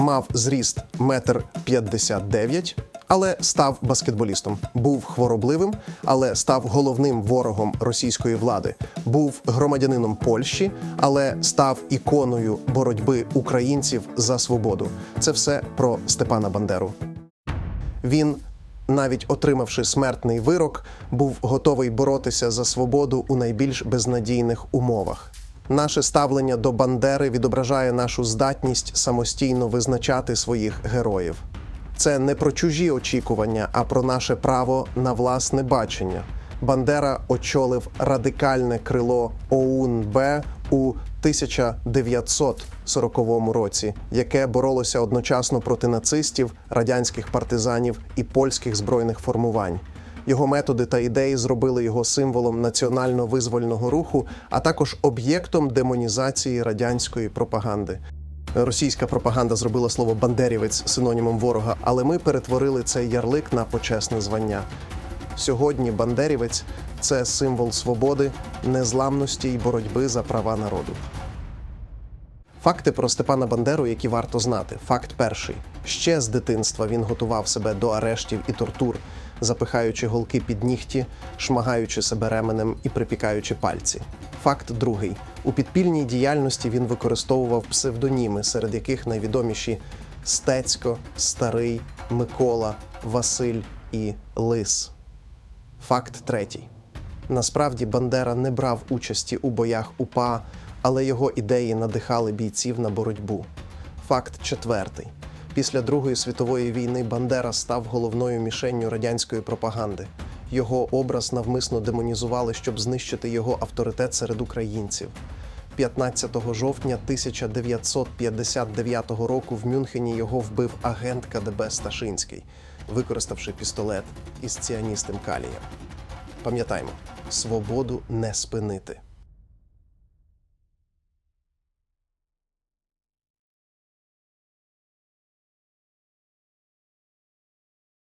мав зріст метр п'ятдесят дев'ять, але став баскетболістом. Був хворобливим, але став головним ворогом російської влади. Був громадянином Польщі, але став іконою боротьби українців за свободу. Це все про Степана Бандеру. Він, навіть отримавши смертний вирок, був готовий боротися за свободу у найбільш безнадійних умовах. Наше ставлення до Бандери відображає нашу здатність самостійно визначати своїх героїв. Це не про чужі очікування, а про наше право на власне бачення. Бандера очолив радикальне крило ОУН-Б у 1940 році, яке боролося одночасно проти нацистів, радянських партизанів і польських збройних формувань. Його методи та ідеї зробили його символом національно-визвольного руху, а також об'єктом демонізації радянської пропаганди. Російська пропаганда зробила слово бандерівець синонімом ворога, але ми перетворили цей ярлик на почесне звання. Сьогодні бандерівець це символ свободи, незламності і боротьби за права народу. Факти про Степана Бандеру, які варто знати. Факт перший: ще з дитинства він готував себе до арештів і тортур, запихаючи голки під нігті, шмагаючи себе ременем і припікаючи пальці. Факт другий: у підпільній діяльності він використовував псевдоніми, серед яких найвідоміші Стецько, Старий, Микола, Василь і Лис. Факт третій. Насправді Бандера не брав участі у боях УПА, але його ідеї надихали бійців на боротьбу. Факт четвертий. Після Другої світової війни Бандера став головною мішенню радянської пропаганди. Його образ навмисно демонізували, щоб знищити його авторитет серед українців. 15 жовтня 1959 року в Мюнхені його вбив агент КДБ Сташинський, використавши пістолет із ціаністим калієм. Пам'ятаймо, свободу не спинити.